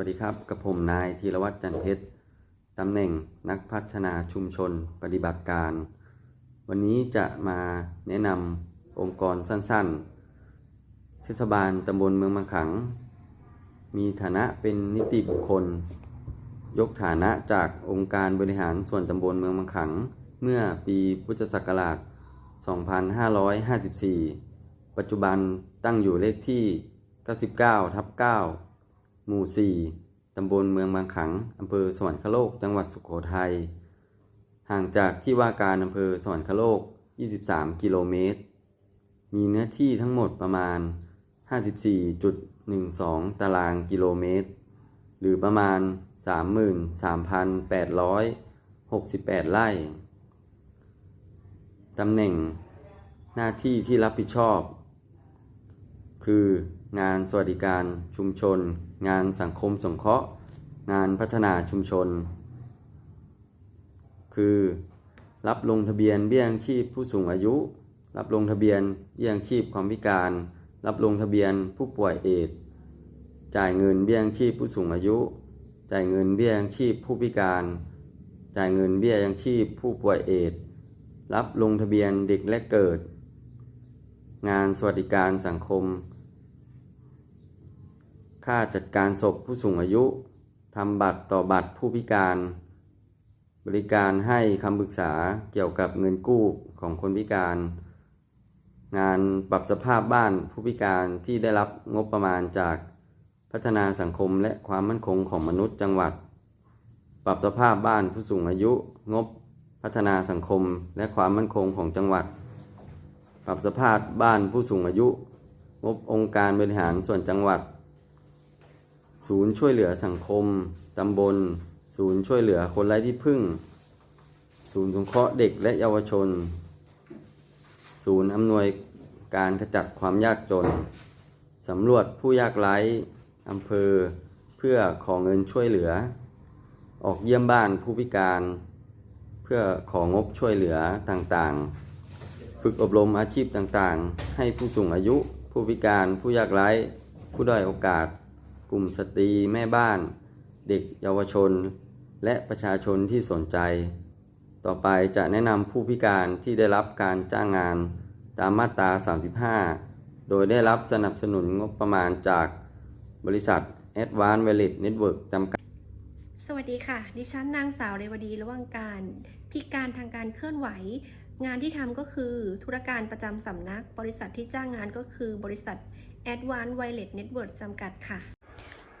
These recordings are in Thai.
วัสดีครับ กับผมนายธีรวัตรจันเพชร ตำแหน่งนักพัฒนาชุมชนปฏิบัติการ วันนี้จะมาแนะนำองค์กรสั้นๆ เทศบาลตำบลเมืองมะขัง มีฐานะเป็นนิติบุคคล ยกฐานะจากองค์การบริหารส่วนตำบลเมืองมะขัง เมื่อปีพุทธศักราช 2554 ปัจจุบันตั้งอยู่เลขที่ 99ทับ9 หมู่ 4 ตำบลเมืองบางขัง อำเภอสวรรคโลก จังหวัดสุโขทัย ห่างจากที่ว่าการอำเภอสวรรคโลก 23 กิโลเมตร มีเนื้อที่ทั้งหมดประมาณ 54.12 ตารางกิโลเมตร หรือประมาณ 33,868 ไร่ ตำแหน่งหน้าที่ที่รับผิดชอบ คืองานสวัสดิการชุมชน งานสังคมสงเคราะห์ งานพัฒนาชุมชน คือ รับลงทะเบียนเบี้ยยังชีพผู้สูงอายุ รับลงทะเบียนเบี้ยยังชีพความพิการ รับลงทะเบียนผู้ป่วยเอดส์จ่ายเงินเบี้ยยังชีพผู้สูงอายุ จ่ายเงินเบี้ยยังชีพผู้พิการ จ่ายเงินเบี้ยยังชีพผู้ป่วยเอดส์รับลงทะเบียนเด็กและเกิด งานสวัสดิการสังคม ค่าจัดการศพผู้สูงอายุ ทำบัตรต่อบัตรผู้พิการ บริการให้คำปรึกษาเกี่ยวกับเงินกู้ของคนพิการ งานปรับสภาพบ้านผู้พิการที่ได้รับงบประมาณจากพัฒนาสังคมและความมั่นคงของมนุษย์จังหวัด ปรับสภาพบ้านผู้สูงอายุ งบพัฒนาสังคมและความมั่นคงของจังหวัด ปรับสภาพบ้านผู้สูงอายุ งบองค์การบริหารส่วนจังหวัด ศูนย์ช่วยเหลือสังคม ตำบล ศูนย์ช่วยเหลือคนไร้ที่พึ่ง ศูนย์สงเคราะห์เด็กและเยาวชน ศูนย์อำนวยการขจัดความยากจน สำรวจผู้ยากไร้อำเภอเพื่อขอเงินช่วยเหลือ ออกเยี่ยมบ้านผู้พิการ เพื่อของบช่วยเหลือต่างๆ ฝึกอบรมอาชีพต่างๆ ให้ผู้สูงอายุ ผู้พิการผู้ยากไร้ ผู้ด้อยโอกาส กลุ่มสตรีแม่บ้าน เด็กเยาวชน และประชาชนที่สนใจ ต่อไปจะแนะนำผู้พิการที่ได้รับการจ้างงานตามมาตรา 35 โดยได้รับสนับสนุนงบประมาณจากบริษัท Advanced Wallet Network จำกัด สวัสดีค่ะ ดิฉันนางสาวเรวดีระว่างการ พิการทางการเคลื่อนไหว งานที่ทำก็คือธุรการประจำสำนัก บริษัทที่จ้างงานก็คือบริษัท Advanced Wireless Network จำกัดค่ะ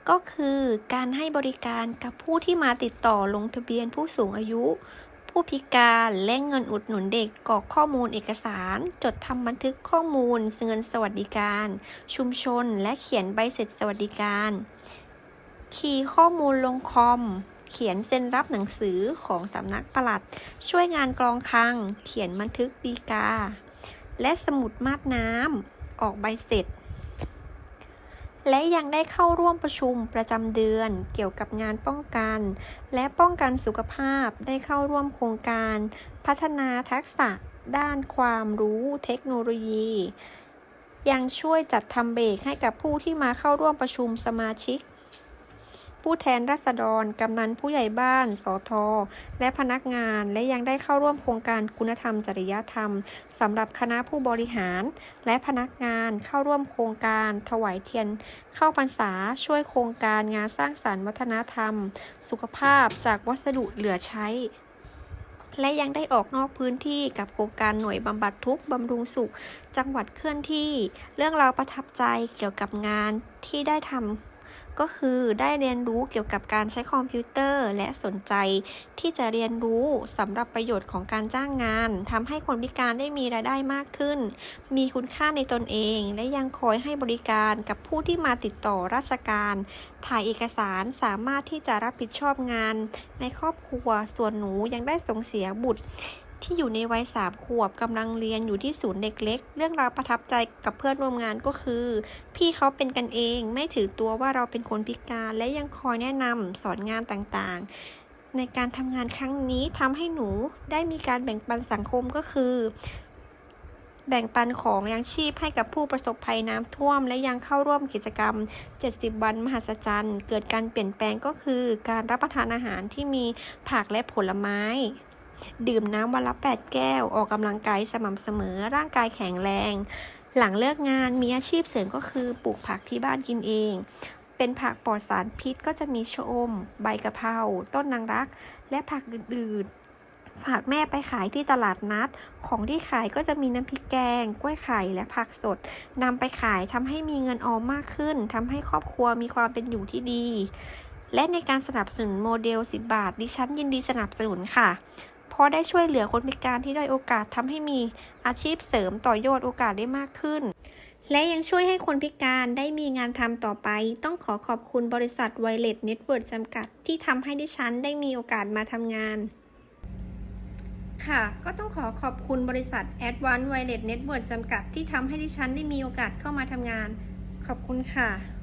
ก็คือการให้บริการกับผู้ที่มาติดต่อลงทะเบียนผู้สูงอายุ ผู้พิการและเงินอุดหนุนเด็กกรอกข้อมูลเอกสาร จดทำบันทึกข้อมูลเงินสวัสดิการ ชุมชน และเขียนใบเสร็จสวัสดิการ คีย์ข้อมูลลงคอมเขียนเซ็นรับหนังสือของสำนักปลัด ช่วยงานกรองคลัง เขียนบันทึกดีกา และสมุดมาดน้ำ ออกใบเสร็จ และยังได้เข้าร่วมประชุมประจำเดือน เกี่ยวกับงานป้องกัน และป้องกันสุขภาพได้เข้าร่วมโครงการ พัฒนาทักษะ ด้านความรู้เทคโนโลยี ยังช่วยจัดทำเบรกให้กับผู้ที่มาเข้าร่วมประชุมสมาชิก ผู้แทนราษฎร กำนันผู้ใหญ่บ้านสอทอและพนักงาน และยังได้เข้าร่วมโครงการคุณธรรมจริยธรรมสำหรับคณะผู้บริหาร และพนักงานเข้าร่วมโครงการ ถวายเทียน เข้าพรรษาช่วยโครงการงานสร้างสรรค์วัฒนธรรม สุขภาพจากวัสดุเหลือใช้ และยังได้ออกนอกพื้นที่กับโครงการหน่วยบำบัดทุกบำรุงสุข จังหวัดเคลื่อนที่ เรื่องราวประทับใจเกี่ยวกับงานที่ได้ทำ ก็คือได้เรียนรู้เกี่ยวกับการใช้คอมพิวเตอร์ และสนใจที่จะเรียนรู้สำหรับประโยชน์ของการจ้างงานทำให้คนพิการได้มีรายได้มากขึ้น มีคุณค่าในตนเอง และยังคอยให้บริการกับผู้ที่มาติดต่อราชการ ถ่ายเอกสารสามารถที่จะรับผิดชอบงาน ในครอบครัวส่วนหนูยังได้ส่งเสียบุตร ที่อยู่ในวัยสามขวบกำลังเรียนอยู่ที่ศูนย์เด็กเล็ก เรื่องราวประทับใจกับเพื่อนร่วมงานก็คือ พี่เขาเป็นกันเองไม่ถือตัวว่าเราเป็นคนพิการและยังคอยแนะนำสอนงานต่างๆ ในการทำงานครั้งนี้ทำให้หนูได้มีการแบ่งปันสังคมก็คือ แบ่งปันของยังชีพให้กับผู้ประสบภัยน้ำท่วม และยังเข้าร่วมกิจกรรม 70 วันมหัศจรรย์ เกิดการเปลี่ยนแปลงก็คือ การรับประทานอาหารที่มีผักและผลไม้ ดื่มน้ำวันละ 8 แก้ว ออกกำลังกายสม่ำเสมอ ร่างกายแข็งแรง หลังเลิกงานมีอาชีพเสริมก็คือปลูกผักที่บ้านกินเอง เป็นผักปลอดสารพิษก็จะมีชะอม ใบกะเพรา ต้นนางรัก และผักอื่นๆ ฝากแม่ไปขายที่ตลาดนัด ของที่ขายก็จะมีน้ำพริกแกง กล้วยไข่ และผักสดนำไปขายทำให้มีเงินออมมากขึ้นทำให้ครอบครัวมีความเป็นอยู่ที่ดีและในการสนับสนุนโมเดล 10 บาท ดิฉันยินดีสนับสนุนค่ะ เพราะได้ช่วยเหลือคนพิการที่ด้อยโอกาสทำให้มีอาชีพเสริมต่อยอดโอกาสได้มากขึ้น และยังช่วยให้คนพิการได้มีงานทำต่อไป ต้องขอขอบคุณบริษัทไวเลสเน็ตเวิร์จำกัด ที่ทำให้ดิฉันได้มีโอกาสมาทำงานค่ะ ก็ต้องขอขอบคุณบริษัท Advanced Wireless Network จำกัดที่ทำให้ดิฉันได้มีโอกาสเข้ามาทำงาน ขอบคุณค่ะ